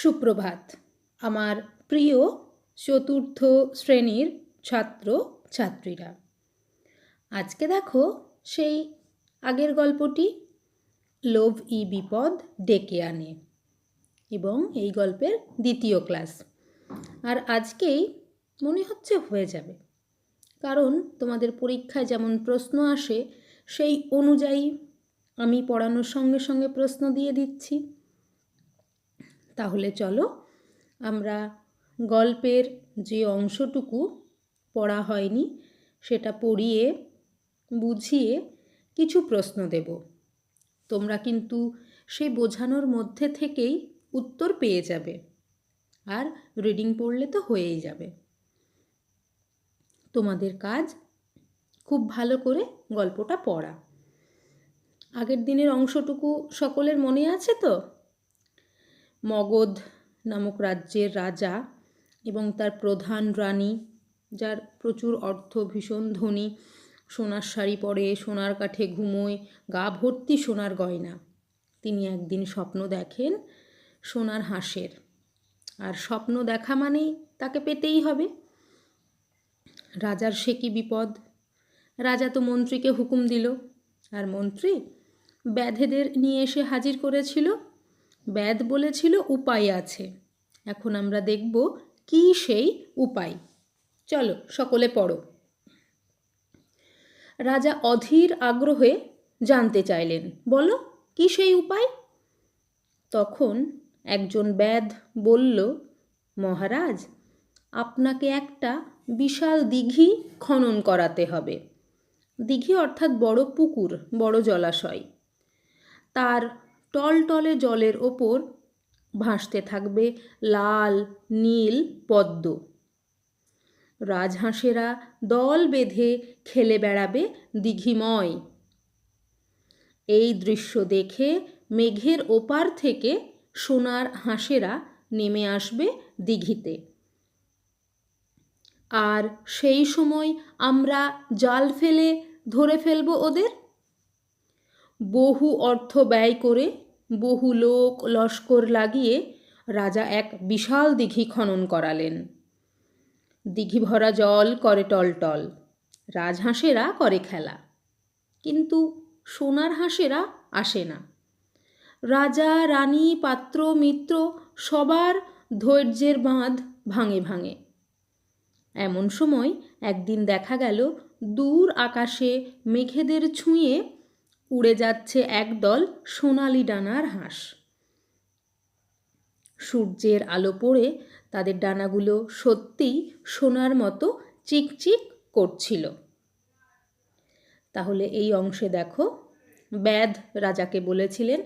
সুপ্রভাত। আমার প্রিয় চতুর্থ শ্রেণির ছাত্র, ছাত্রীরা। আজকে দেখো সেই আগের গল্পটি, লোভ ই বিপদ ডেকে আনে, এবং এই গল্পের দ্বিতীয় ক্লাস। আর আজকেই মনে হচ্ছে হয়ে যাবে, কারণ তোমাদের পরীক্ষায় যেমন প্রশ্ন আসে, সেই অনুযায়ী আমি পড়ানোর সঙ্গে সঙ্গে প্রশ্ন দিয়ে দিচ্ছি। তাহলে চলো আমরা গল্পের যে অংশটুকু পড়া হয়নি সেটা পড়িয়ে, বুঝিয়ে কিছু প্রশ্ন দেব। তোমরা কিন্তু সেই বোঝানোর মধ্যে থেকেই উত্তর পেয়ে যাবে। আর রিডিং পড়লে তো হয়েই যাবে। তোমাদের কাজ? খুব ভালো করে গল্পটা পড়া। আগের দিনের অংশটুকু সকলের মনে আছে তো? মগধ নামক রাজ্যের রাজা এবং তার প্রধান রানী, যার প্রচুর অর্থ, ভীষণ ধনী, সোনার শাড়ি পরে, সোনার কাঠে ঘুমোয়, গা ভর্তি সোনার গয়না। তিনি একদিন স্বপ্ন দেখেন সোনার হাঁসের। আর স্বপ্ন দেখা মানেই তাকে পেতেই হবে। রাজার সে কি বিপদ? রাজা তো মন্ত্রীকে হুকুম দিল। আর মন্ত্রী ব্যাধেদের নিয়ে এসে হাজির করেছিল। ব্যাদ বলেছিল উপায় আছে। এখন আমরা দেখব কি সেই উপায়। চলো, সকলে পড়ো। রাজা অধীর আগ্রহে জানতে চাইলেন, বলো, কি সেই উপায়? তখন একজন ব্যাদ বলল, মহারাজ, আপনাকে একটা বিশাল দিঘি খনন করাতে হবে। দিঘি অর্থাৎ বড় পুকুর, বড় জলাশয়। তার টলটলে জলের ওপর ভাসতে থাকবে লাল, নীল পদ্ম। রাজহাঁসেরা দল বেঁধে খেলে বেড়াবে দিঘিময়। এই দৃশ্য দেখে মেঘের ওপার থেকে সোনার হাঁসেরা নেমে আসবে দিঘিতে। আর সেই সময় আমরা জাল ফেলে ধরে ফেলব ওদের? বহু অর্থ ব্যয় করে বহু লোক লস্কর লাগিয়ে রাজা এক বিশাল দিঘি খনন করালেন। দিঘি ভরা জল করে টলটল রাজহাঁসেরা করে খেলা। কিন্তু সোনার হাঁসেরা আসে না। রাজা, রানী, পাত্র, মিত্র সবার ধৈর্যের বাঁধ ভাঙে ভাঙে। এমন সময় একদিন দেখা গেল, দূর আকাশে মেঘেদের ছুঁয়ে উড়ে যাচ্ছে একদল সোনালি ডানার হাঁস। সূর্যের আলো পড়ে তাদের ডানাগুলো সত্যিই সোনার মতো চিকচিক করছিল। তাহলে এই অংশে দেখো, ব্যাধ রাজাকে বলেছিলেন,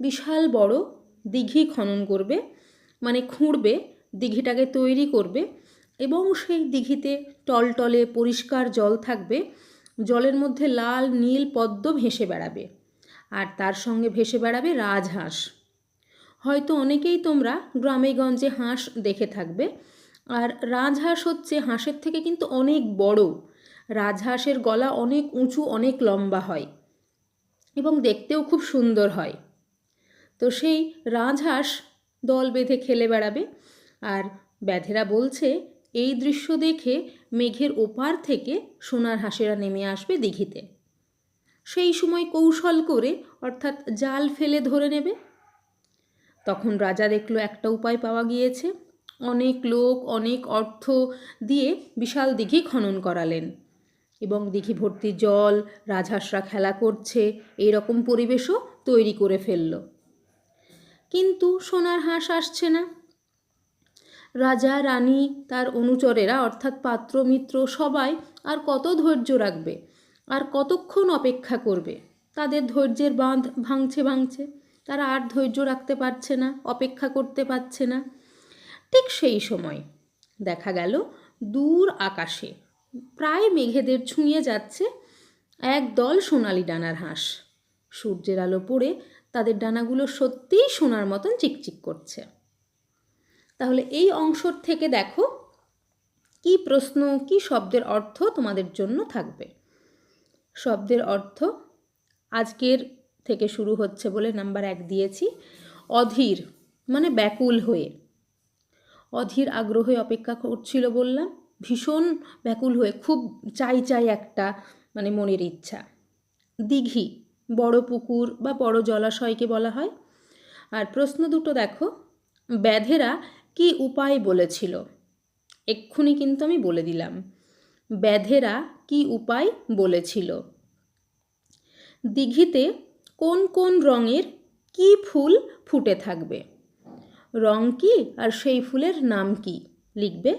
বিশাল বড় দিঘি খনন করবে মানে খুঁড়বে, দিঘিটাকে তৈরি করবে এবং সেই দিঘিতে টলটলে পরিষ্কার জল থাকবে জলের মধ্যে লাল, নীল পদ্ম ভেসে বেড়াবে। আর তার সঙ্গে ভেসে বেড়াবে রাজহাঁস। হয়তো অনেকেই তোমরা গ্রামে গঞ্জে হাঁস দেখে থাকবে। আর রাজহাঁস হচ্ছে হাঁসের থেকে কিন্তু অনেক বড়। রাজহাঁসের গলা অনেক উঁচু, অনেক লম্বা হয় এবং দেখতেও খুব সুন্দর হয়। তো সেই রাজহাঁস দল বেঁধে খেলে বেড়াবে। আর ব্যাধেরা বলছে এই দৃশ্য দেখে মেঘের ওপার থেকে সোনার হাঁসেরা নেমে আসবে দিঘিতে। সেই সময় কৌশল করে, অর্থাৎ জাল ফেলে ধরে নেবে। তখন রাজা দেখল একটা উপায় পাওয়া গিয়েছে। অনেক লোক, অনেক অর্থ দিয়ে বিশাল দিঘি খনন করালেন এবং দিঘি ভর্তি জল, রাজহাঁসরা খেলা করছে এই রকম পরিবেশও তৈরি করে ফেলল। কিন্তু সোনার হাঁস আসছে না। রাজা, রানী, তার অনুচরেরা, অর্থাৎ পাত্র, মিত্র সবাই আর কত ধৈর্য রাখবে? আর কতক্ষণ অপেক্ষা করবে? তাদের ধৈর্যের বাঁধ ভাঙছে ভাঙছে। তারা আর ধৈর্য রাখতে পারছে না, অপেক্ষা করতে পারছে না। ঠিক সেই সময় দেখা গেল দূর আকাশে। প্রায় মেঘেদের ছুঁয়ে যাচ্ছে এক দল সোনালি ডানার হাঁস। সূর্যের আলো পড়ে তাদের ডানাগুলো সত্যিই সোনার মতন চিকচিক করছে। তাহলে এই অংশর থেকে দেখো কি প্রশ্ন, কি শব্দের অর্থ তোমাদের জন্য থাকবে। শব্দের অর্থ আজকের থেকে শুরু হচ্ছে বলে নাম্বার এক দিয়েছি। অধীর মানে ব্যাকুল হয়ে। অধীর আগ্রহে অপেক্ষা করছিল বললাম, ভীষণ ব্যাকুল হয়ে, খুব চাই চাই একটা মানে মনের ইচ্ছা। দিঘি, বড় পুকুর বা বড় জলাশয়কে বলা হয়। আর প্রশ্ন দুটো দেখো, ব্যাধেরা কি উপায় বলেছিল? এক্ষুনি কিন্তু আমি বলে দিলাম। ব্যাধেরা কি উপায় বলেছিল? দিঘিতে কোন কোন রঙের কি ফুল ফুটে থাকবে? রং কি আর সেই ফুলের নাম কি? লিখবে,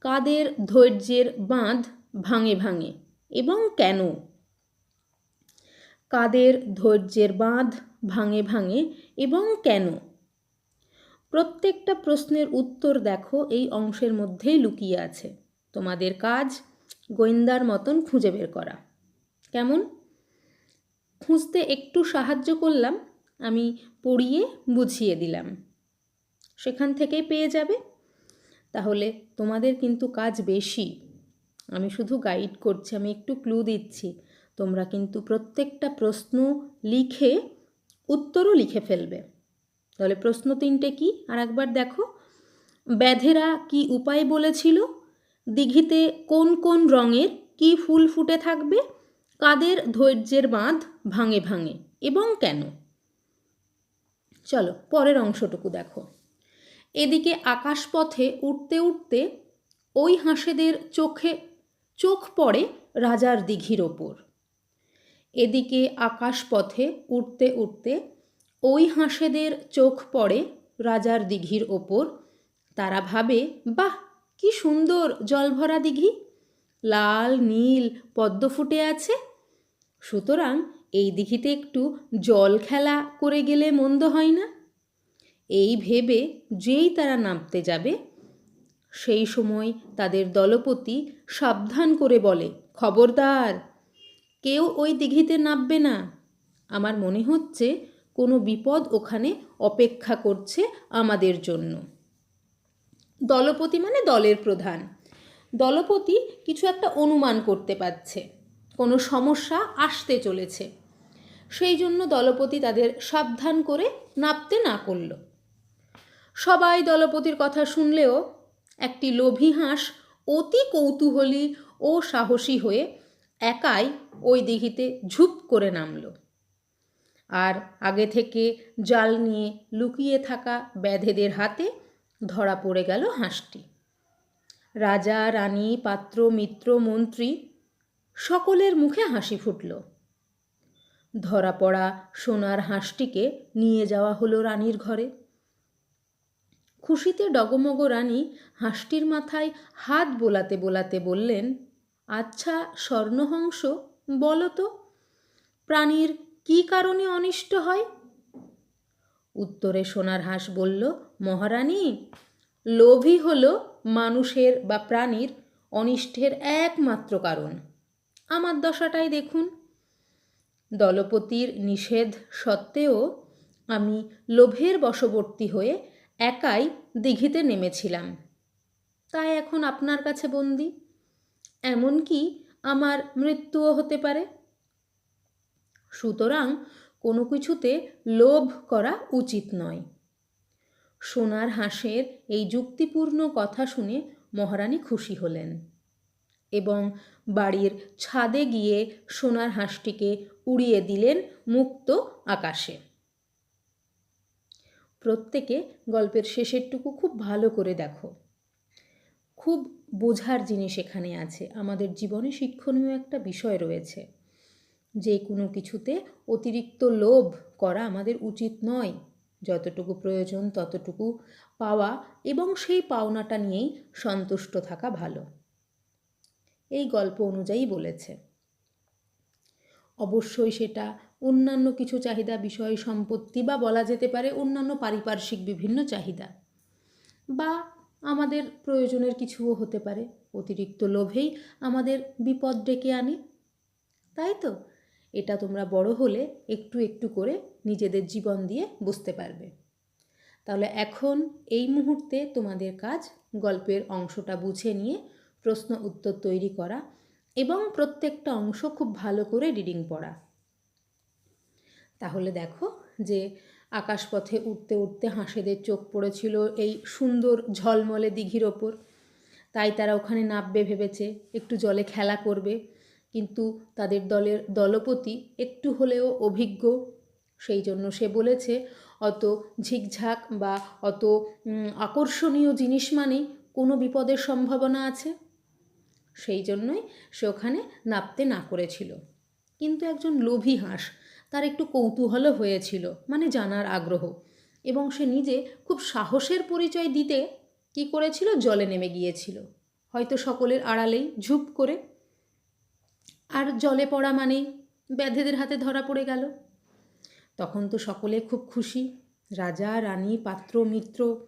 কাদের ধৈর্যের বাঁধ ভাঙে ভাঙে এবং কেন? কাদের ধৈর্যের বাঁধ ভাঙে ভাঙে এবং কেন? প্রত্যেকটা প্রশ্নের উত্তর দেখো, এই অংশের মধ্যেই লুকিয়ে আছে। তোমাদের কাজ গোয়েন্দার মতন খুঁজে বের করা। কেমন? খুঁজতে একটু সাহায্য করলাম, আমি পড়িয়ে বুঝিয়ে দিলাম। সেখান থেকেই পেয়ে যাবে। তাহলে তোমাদের কিন্তু কাজ বেশি। আমি শুধু গাইড করছি, আমি একটু ক্লু দিচ্ছি। তোমরা কিন্তু প্রত্যেকটা প্রশ্ন লিখে উত্তরও লিখে ফেলবে। তাহলে প্রশ্ন তিনটে কি? আর একবার দেখো। ব্যাধেরা কি উপায় বলেছিল? দিঘিতে কোন কোন রঙের কি ফুল ফুটে থাকবে? কাদের ধৈর্যের বাঁধ ভাঙে ভাঙে এবং কেন? চলো, পরের অংশটুকু দেখো। এদিকে আকাশপথে উঠতে উঠতে ওই হাঁসেদের চোখে, চোখ পড়ে রাজার দিঘির ওপর। এদিকে আকাশপথে উঠতে উঠতে ওই হাঁসেদের চোখ পড়ে রাজার দিঘির ওপর। তারা ভাবে, বাহ, কি সুন্দর জলভরা দিঘি। লাল, নীল পদ্ম ফুটে আছে। সুতরাং এই দিঘিতে একটু জল খেলা করে গেলে মন্দ হয় না? এই ভেবে যেই তারা নামতে যাবে, সেই সময় তাদের দলপতি সাবধান করে বলে, খবরদার, কেউ ওই দিঘিতে নামবে না। আমার মনে হচ্ছে কোনো বিপদ ওখানে অপেক্ষা করছে আমাদের জন্য। দলপতি মানে দলের প্রধান। দলপতি কিছু একটা অনুমান করতে পারছে। কোনো সমস্যা আসতে চলেছে। সেই জন্য দলপতি তাদের সাবধান করে নাপতে না করল। সবাই দলপতির কথা শুনলেও একটি লোভী হাঁস অতি কৌতূহলী ও সাহসী হয়ে একাই ওই দিঘিতে ঝুপ করে নামল। আর আগে থেকে জাল নিয়ে লুকিয়ে থাকা ব্যাধেদের হাতে ধরা পড়ে গেল হাঁসটি। রাজা, রানী, পাত্র, মিত্র, মন্ত্রী সকলের মুখে হাসি ফুটল। ধরা পড়া সোনার হাঁসটিকে নিয়ে যাওয়া হলো রানীর ঘরে। খুশিতে ডগমগ রানী হাঁসটির মাথায় হাত বোলাতে বোলাতে বললেন আচ্ছা স্বর্ণহংস, বলো তো। প্রাণীর কি কারণে অনিষ্ট হয়? উত্তরে সোনার হাঁস বলল, মহারানী লোভই হল মানুষের বা প্রাণীর অনিষ্টের একমাত্র কারণ। আমার দশাটাই দেখুন। দলপতির নিষেধ সত্ত্বেও আমি লোভের বশবর্তী হয়ে একাই দিঘিতে নেমেছিলাম। তাই এখন আপনার কাছে বন্দি। এমনকি আমার মৃত্যুও হতে পারে। সুতরাং কোনো কিছুতে লোভ করা উচিত নয়। সোনার হাঁসের এই যুক্তিপূর্ণ কথা শুনে মহারানী খুশি হলেন এবং বাড়ির ছাদে গিয়ে সোনার হাঁসটিকে উড়িয়ে দিলেন মুক্ত আকাশে। প্রত্যেকে গল্পের শেষেরটুকু খুব ভালো করে দেখো। খুব বোঝার জিনিস এখানে আছে। আমাদের জীবনে শিক্ষণীয় একটা বিষয় রয়েছে। যে কোনো কিছুতে অতিরিক্ত লোভ করা আমাদের উচিত নয়। যতটুকু প্রয়োজন ততটুকু পাওয়া এবং সেই পাওনাটা নিয়েই সন্তুষ্ট থাকা ভালো। এই গল্প অনুযায়ী বলেছে। অবশ্যই সেটা অন্যান্য কিছু চাহিদা বিষয় সম্পত্তি বা বলা যেতে পারে অন্যান্য পারিপার্শ্বিক বিভিন্ন চাহিদা বা আমাদের প্রয়োজনের কিছুও হতে পারে। অতিরিক্ত লোভেই আমাদের বিপদ ডেকে আনে। তাই তো? এটা তোমরা বড় হলে একটু একটু করে নিজেদের জীবন দিয়ে বুঝতে পারবে। তাহলে এখন এই মুহূর্তে তোমাদের কাজ গল্পের অংশটা বুঝে নিয়ে প্রশ্ন উত্তর তৈরি করা এবং প্রত্যেকটা অংশ খুব ভালো করে রিডিং পড়া। তাহলে দেখো যে আকাশপথে উঠতে উঠতে হাঁসেদের চোখ পড়েছিল এই সুন্দর ঝলমলে দিঘির ওপর। তাই তারা ওখানে নামবে ভেবেছে, একটু জলে খেলা করবে। কিন্তু তাদের দলের দলপতি একটু হলেও অভিজ্ঞ। সেই জন্য সে বলেছে, অত ঝিকঝাক বা অত আকর্ষণীয় জিনিস মানেই কোনো বিপদের সম্ভাবনা আছে? সেই জন্যই সে ওখানে নাপতে না করেছিল। কিন্তু একজন লোভী হাঁস, তার একটু কৌতূহলও হয়েছিল মানে জানার আগ্রহ। এবং সে নিজে খুব সাহসের পরিচয় দিতে কি করেছিল? জলে নেমে গিয়েছিল। হয়তো সকলের আড়ালেই ঝুপ করে আর জলে পড়া মানে ব্যাধেদের হাতে ধরা পড়ে গেল। তখন তো সকলে খুব খুশি। রাজা, রানী, পাত্র, মিত্র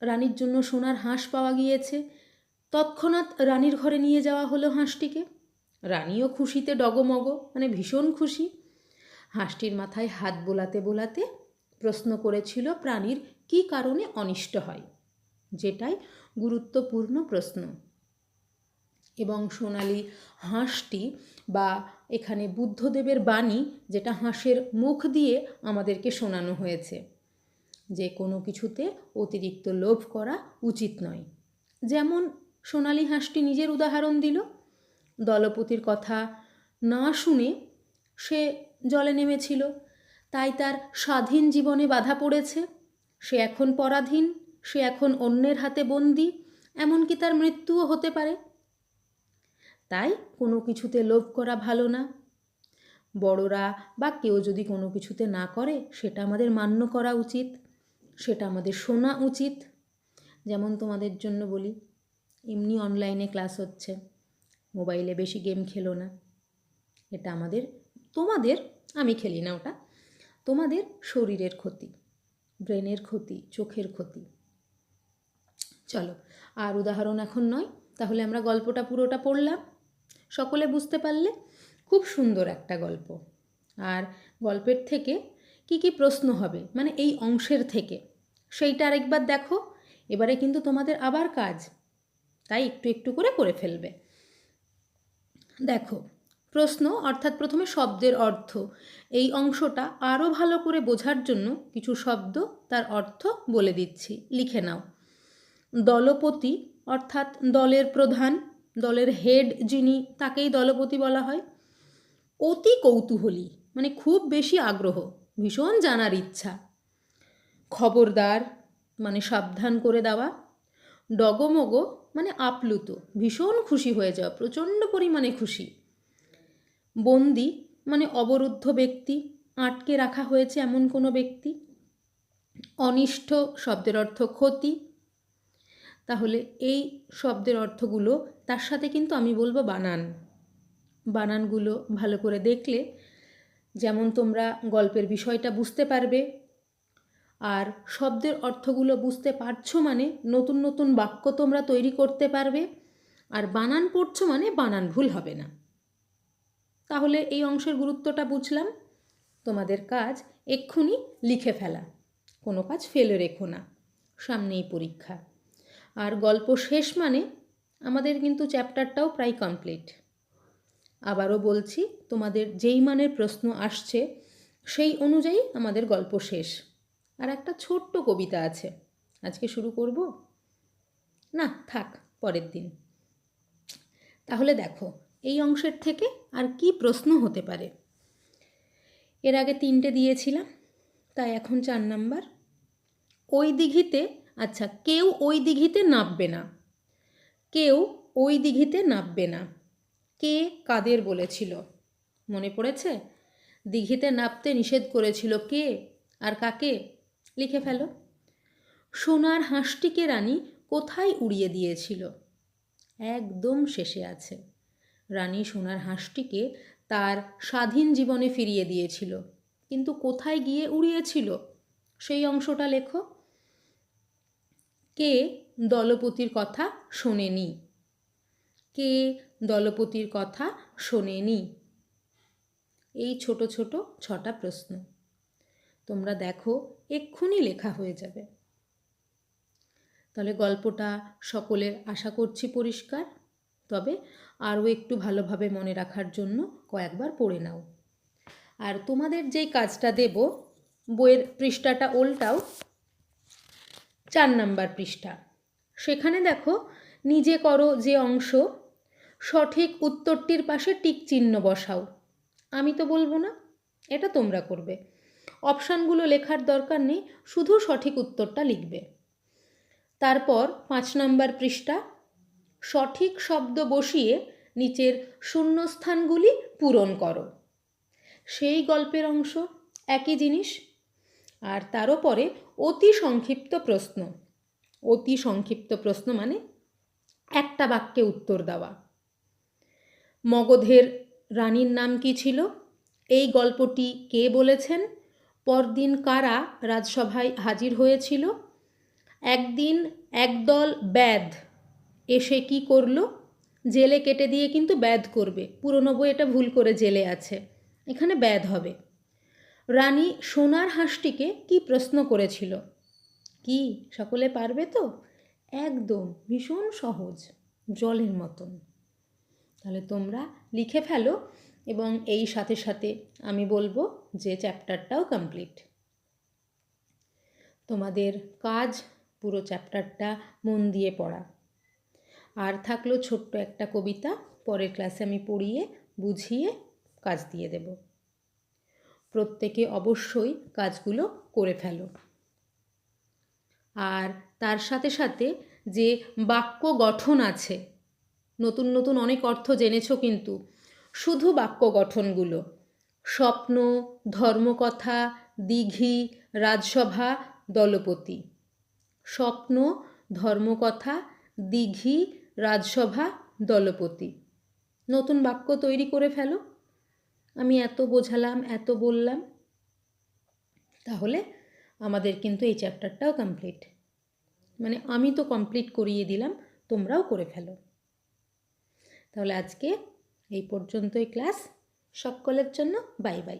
রানীর জন্য সোনার হাঁস পাওয়া গিয়েছে। তৎক্ষণাৎ রানীর ঘরে নিয়ে যাওয়া হলো হাঁসটিকে। রানীও খুশিতে ডগমগ মানে ভীষণ খুশি। হাঁসটির মাথায় হাত বোলাতে বোলাতে প্রশ্ন করেছিল, প্রাণীর কী কারণে অনিষ্ট হয়? যেটাই গুরুত্বপূর্ণ প্রশ্ন। এবং সোনালি হাঁসটি বা এখানে বুদ্ধদেবের বাণী যেটা হাঁসের মুখ দিয়ে আমাদেরকে শোনানো হয়েছে। যে কোনো কিছুতে অতিরিক্ত লোভ করা উচিত নয়। যেমন সোনালি হাঁসটি নিজের উদাহরণ দিল, দলপতির কথা না শুনে সে জলে নেমেছিল। তাই তার স্বাধীন জীবনে বাধা পড়েছে। সে এখন পরাধীন, সে এখন অন্যের হাতে বন্দি, এমনকি তার মৃত্যুও হতে পারে। তাই কোনো কিছুতে লোভ করা ভালো না। বড়রা বা কেউ যদি কোনো কিছুতে না করে, সেটা আমাদের মান্য করা উচিত, সেটা আমাদের শোনা উচিত। যেমন তোমাদের জন্য বলি, এমনি অনলাইনে ক্লাস হচ্ছে মোবাইলে বেশি গেম খেলো না। এটা আমাদের, তোমাদের, আমি খেলি না ওটা, তোমাদের শরীরের ক্ষতি, ব্রেনের ক্ষতি, চোখের ক্ষতি। চলো, আর উদাহরণ এখন নয়, তাহলে আমরা গল্পটা পুরোটা পড়লাম। সকলে বুঝতে পারলে? খুব সুন্দর একটা গল্প। আর গল্পের থেকে কি কি প্রশ্ন হবে? মানে এই অংশের থেকে। সেইটা আরেকবার দেখো। এবারে কিন্তু তোমাদের আবার কাজ। তাই একটু একটু করে করে ফেলবে। দেখো, প্রশ্ন অর্থাৎ প্রথমে শব্দের অর্থ। এই অংশটা আরও ভালো করে বোঝার জন্য কিছু শব্দ তার অর্থ বলে দিচ্ছি। লিখে নাও। দলপতি অর্থাৎ দলের প্রধান। দলের হেড যিনি, তাকেই দলপতি বলা হয়। অতি কৌতূহলী মানে খুব বেশি আগ্রহ, ভীষণ জানার ইচ্ছা। খবরদার মানে সাবধান করে দেওয়া। ডগমগ মানে আপ্লুত, ভীষণ খুশি হয়ে যাওয়া, প্রচণ্ড পরিমাণে খুশি। বন্দি মানে অবরুদ্ধ ব্যক্তি, আটকে রাখা হয়েছে এমন কোনো ব্যক্তি। অনিষ্ট শব্দের অর্থ ক্ষতি। তাহলে এই শব্দের অর্থগুলো তার সাথে কিন্তু আমি বলব বানান। বানানগুলো ভালো করে দেখলে যেমন তোমরা গল্পের বিষয়টা বুঝতে পারবে, আর শব্দের অর্থগুলো বুঝতে পারছ মানে নতুন নতুন বাক্য তোমরা তৈরি করতে পারবে, আর বানান পড়ছো মানে বানান ভুল হবে না। তাহলে এই অংশের গুরুত্বটা বুঝলাম। তোমাদের কাজ এক্ষুনি লিখে ফেলা, কোনো কাজ ফেলে রেখো না, সামনেই পরীক্ষা। আর গল্প শেষ মানে আমাদের কিন্তু চ্যাপ্টারটাও প্রায় কমপ্লিট। আবারও বলছি, তোমাদের যেই মানের প্রশ্ন আসছে, সেই অনুযায়ী আমাদের গল্প শেষ। আর একটা ছোট্ট কবিতা আছে। আজকে শুরু করব? না, থাক, পরের দিন। তাহলে দেখো, এই অংশের থেকে আর কি প্রশ্ন হতে পারে? এর আগে তিনটে দিয়েছিলাম, তাই এখন চার নাম্বার। ওই দিঘিতে আচ্ছা কেউ ওই দিঘিতে নামবে না। কেউ ওই দিঘিতে নামবে না। কে কাদের বলেছিল? মনে পড়েছে? দিঘিতে নামতে নিষেধ করেছিল কে আর কাকে? লিখে ফেলো। সোনার হাঁসটিকে রানী কোথায় উড়িয়ে দিয়েছিল? একদম শেষে আছে। রানী সোনার হাঁসটিকে তার স্বাধীন জীবনে ফিরিয়ে দিয়েছিল। কিন্তু কোথায় গিয়ে উড়িয়েছিল? সেই অংশটা লেখো। কে দলপতির কথা শোনেনি? কে দলপতির কথা শোনেনি? এই ছোট ছোট ছটা প্রশ্ন। তোমরা দেখো, এক্ষুনি লেখা হয়ে যাবে। তাহলে গল্পটা সকলের আশা করছি পরিষ্কার। তবে আরও একটু ভালোভাবে মনে রাখার জন্য কয়েকবার পড়ে নাও। আর তোমাদের যেই কাজটা দেব, বইয়ের পৃষ্ঠাটা ওল্টাও চার নাম্বার পৃষ্ঠা। সেখানে দেখো, নিজে করো যে অংশ, সঠিক উত্তরটির পাশে টিক চিহ্ন বসাও। আমি তো বলব না, এটা তোমরা করবে। অপশানগুলো লেখার দরকার নেই, শুধু সঠিক উত্তরটা লিখবে। তারপর পাঁচ নম্বর পৃষ্ঠা, সঠিক শব্দ বসিয়ে নিচের শূন্যস্থানগুলি পূরণ করো। সেই গল্পের অংশ, একই জিনিস। আর তারও পরে অতি সংক্ষিপ্ত প্রশ্ন। অতি সংক্ষিপ্ত প্রশ্ন মানে একটা বাক্যে উত্তর দেওয়া। মগধের রানীর নাম কি ছিল? এই গল্পটি কে বলেছেন? পরদিন কারা রাজসভায় হাজির হয়েছিল? একদিন একদল ব্যাধ এসে কি করল? জেলে কেটে দিয়ে কিন্তু ব্যাধ করবে। পুরনো বই এটা ভুল করে জেলে আছে। এখানে ব্যাধ হবে। রানী সোনার হাঁসটিকে কি প্রশ্ন করেছিল? কি, সকলে পারবে তো? একদম, ভীষণ সহজ, জলের মতন। তাহলে তোমরা লিখে ফেলো এবং এই সাথে সাথে আমি বলব যে চ্যাপ্টারটাও কমপ্লিট। তোমাদের কাজ পুরো চ্যাপ্টারটা মন দিয়ে পড়া। আর থাকল ছোট্ট একটা কবিতা, পরের ক্লাসে আমি পড়িয়ে, বুঝিয়ে কাজ দিয়ে দেব। প্রত্যেকে অবশ্যই কাজগুলো করে ফেলো। আর তার সাথে সাথে যে বাক্য গঠন আছে, নতুন নতুন অনেক অর্থ জেনেছো কিন্তু, শুধু বাক্য গঠনগুলো, স্বপ্ন, ধর্মকথা, দিঘি, রাজসভা, দলপতি, স্বপ্ন, ধর্মকথা, দিঘি, রাজসভা, দলপতি, নতুন বাক্য তৈরি করে ফেলো। আমি এত বোঝালাম, এত বললাম, তাহলে আমাদের কিন্তু এই চ্যাপ্টারটাও কমপ্লিট মানে আমি তো কমপ্লিট করিয়ে দিলাম, তোমরাও করে ফেলো। তাহলে আজকে এই পর্যন্তই ক্লাস সকলের জন্য বাই বাই